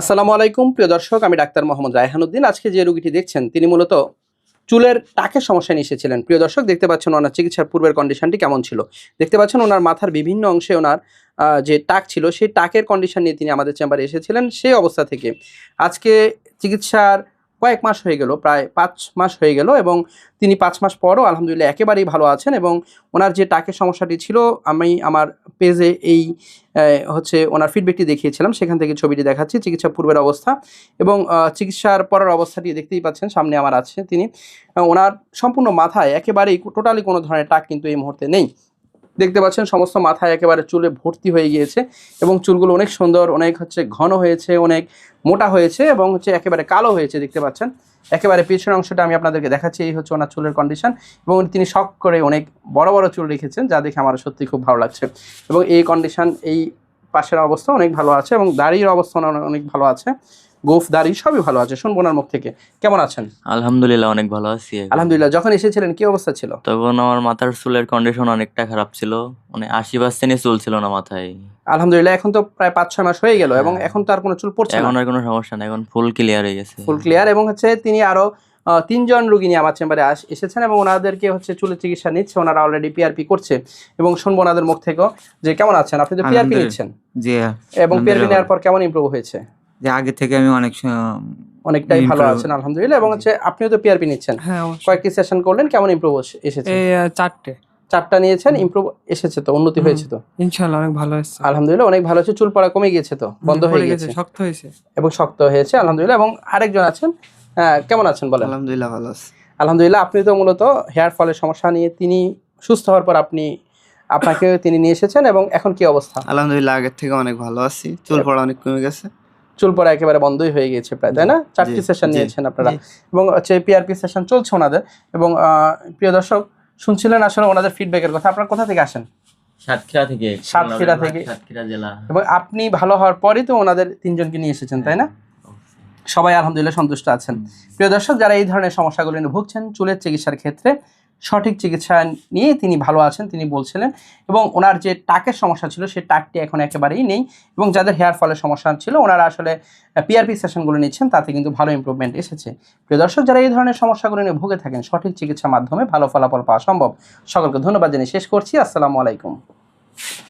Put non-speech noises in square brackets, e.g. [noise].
আসসালামু আলাইকুম, প্রিয় দর্শক, আমি ডাক্তার মোহাম্মদ রায়হানুদ্দিন। আজকে যে রোগীটি দেখছেন, তিনি মূলত চুলের টাকে সমস্যা নিয়ে এসেছিলেন। প্রিয় দর্শক, দেখতে পাচ্ছেন ওনার চিকিৎসার পূর্বের কন্ডিশনটি কেমন ছিল? দেখতে পাচ্ছেন ওনার মাথার বিভিন্ন অংশে ওনার যে টাক ছিল, সেই টাকের কন্ডিশন নিয়ে তিনি আমাদের চেম্বারে এসেছিলেন। সেই অবস্থা থেকে আজকে চিকিৎসার কয়েক মাস হয়ে গেল, প্রায় পাঁচ মাস হয়ে গেল এবং তিনি পাঁচ মাস পরও আলহামদুলিল্লাহ একেবারেই ভালো আছেন এবং ওনার যে টাকের সমস্যাটি ছিল, আমি আমার পেজে এই হচ্ছে ওনার ফিডব্যাকটি দেখিয়েছিলাম, সেখান থেকে ছবিটি দেখাচ্ছি, চিকিৎসা পূর্বের অবস্থা এবং চিকিৎসার পরের অবস্থাটি দেখতেই পাচ্ছেন, সামনে আমার আছে তিনি। ওনার সম্পূর্ণ মাথায় একেবারেই টোটালি কোনো ধরনের টাক কিন্তু এই মুহূর্তে নেই। দেখতে পাচ্ছেন, সমস্ত মাথায় একেবারে চুলে ভর্তি হয়ে গিয়েছে এবং চুলগুলো অনেক সুন্দর, অনেক হচ্ছে ঘন হয়েছে, অনেক মোটা হয়েছে এবং হচ্ছে একেবারে কালো হয়েছে, দেখতে পাচ্ছেন। একেবারে পিছনের অংশটা আমি আপনাদেরকে দেখাচ্ছি, এই হচ্ছে ওনার চুলের কন্ডিশন এবং তিনি শখ করে অনেক বড় বড় চুল রেখেছেন, যা দেখে আমার সত্যি খুব ভালো লাগছে। এবং এই কন্ডিশন এই পাশের অবস্থা অনেক ভালো আছে এবং দাড়ির অবস্থা অনেক ভালো আছে। গোফ দাড়ি সবই ভালো আছে। শুনব ওনার মুখ থেকে। কেমন আছেন? আলহামদুলিল্লাহ অনেক ভালো আছি। আলহামদুলিল্লাহ। যখন এসেছিলেন কি অবস্থা ছিল? তখন আমার মাথার চুলের কন্ডিশন অনেকটা খারাপ ছিল। মানে আশি পার্সেন্টই চুল ছিল না মাথায়। আলহামদুলিল্লাহ এখন তো প্রায় পাঁচ ছয় মাস হয়ে গেল এবং হ্যাঁ। এখন তো আর কোনো চুল পড়ছে না। এখন আর কোনো সমস্যা নেই এখন ফুল ক্লিয়ার হয়ে গেছে। ফুল ক্লিয়ার এবং হচ্ছে তিনি আরও তিনজন রুগী নিয়ে আমার চেম্বারে আস- এসেছেন এবং ওনাদেরকে হচ্ছে চুলের চিকিৎসা নিচ্ছে ওনারা অলরেডি পিআরপি করছে। এবং শুনব ওনাদের মুখ থেকেও যে কেমন আছেন? আপনি তো পিআরপি। নিচ্ছেন। জি এবং পিআরপি আলহামদুলিল্লাহ নেওয়ার পর কেমন ইমপ্রুভ হয়েছে? যে আগে থেকে আমি অনেক অনেকটাই ভালো আছেন আলহামদুলিল্লাহ। এবং হচ্ছে আপনিও তো পিআরপি নিচ্ছেন। হ্যাঁ কয়েকটি সেশন করলেন কেমন ইমপ্রুভ এসেছে? চারটে। চারটা নিয়েছেন ইমপ্রুভ এসেছে তো উন্নতি হয়েছে তো? ইনশাল্লাহ অনেক ভালো এসছে আলহামদুলিল্লাহ অনেক ভালো হচ্ছে চুল পড়া কমে গিয়েছে তো বন্ধ হয়ে গেছে শক্ত হয়েছে। এবং শক্ত হয়েছে আলহামদুলিল্লাহ। এবং আরেকজন আছেন কেমন আছেন বলেন? আলহামদুলিল্লাহ ভালো আছি। আলহামদুলিল্লাহ আপনি তো মূলত হেয়ার ফলের সমস্যা নিয়ে তিনি সুস্থ হওয়ার পর আপনি আপনাকে [laughs] তিনি নিয়ে এসেছেন এবং এখন কি অবস্থা? আলহামদুলিল্লাহ আগের থেকে অনেক ভালো আছি। চুল পড়া অনেক কমে গেছে। চুল পড়া একেবারে বন্ধই হয়ে গিয়েছে প্রায় তাই না? চারটি সেশন নিয়েছেন আপনারা। এবং হচ্ছে পিআরপি সেশন চলছে ওনাদের। এবং আহ, প্রিয় দর্শক শুনছিলেন আসলে ওনাদের ফিডব্যাকের কথা। আপনারা কোথা থেকে আসেন? সাতক্ষীরা থেকে। সাতক্ষীরা থেকে। সাতক্ষীরা জেলা। এবং আপনি ভালো হওয়ার পরই তো ওনাদের তিনজনকে নিয়ে এসেছেন তাই না? সবাই আলহামদুলিল্লাহ সন্তুষ্ট আছেন। প্রিয় দর্শক, যারা এই ধরনের সমস্যাগুলো নিয়ে ভুগছেন, চুলের চিকিৎসার ক্ষেত্রে সঠিক চিকিৎসা নিয়ে তিনি ভালো আছেন, তিনি বলছিলেন এবং ওনার যে টাকের সমস্যা ছিল সেই টাকটি এখন একেবারেই নেই এবং যাদের হেয়ার ফলের সমস্যা ছিল, ওনারা আসলে পিআরপি সেশনগুলো নিচ্ছেন, তাতে কিন্তু ভালো ইমপ্রুভমেন্ট এসেছে। প্রিয় দর্শক, যারা এই ধরনের সমস্যাগুলো নিয়ে ভুগে থাকেন, সঠিক চিকিৎসার মাধ্যমে ভালো ফলাফল পাওয়া সম্ভব। সকলকে ধন্যবাদ জানিয়ে শেষ করছি। আসসালামু আলাইকুম।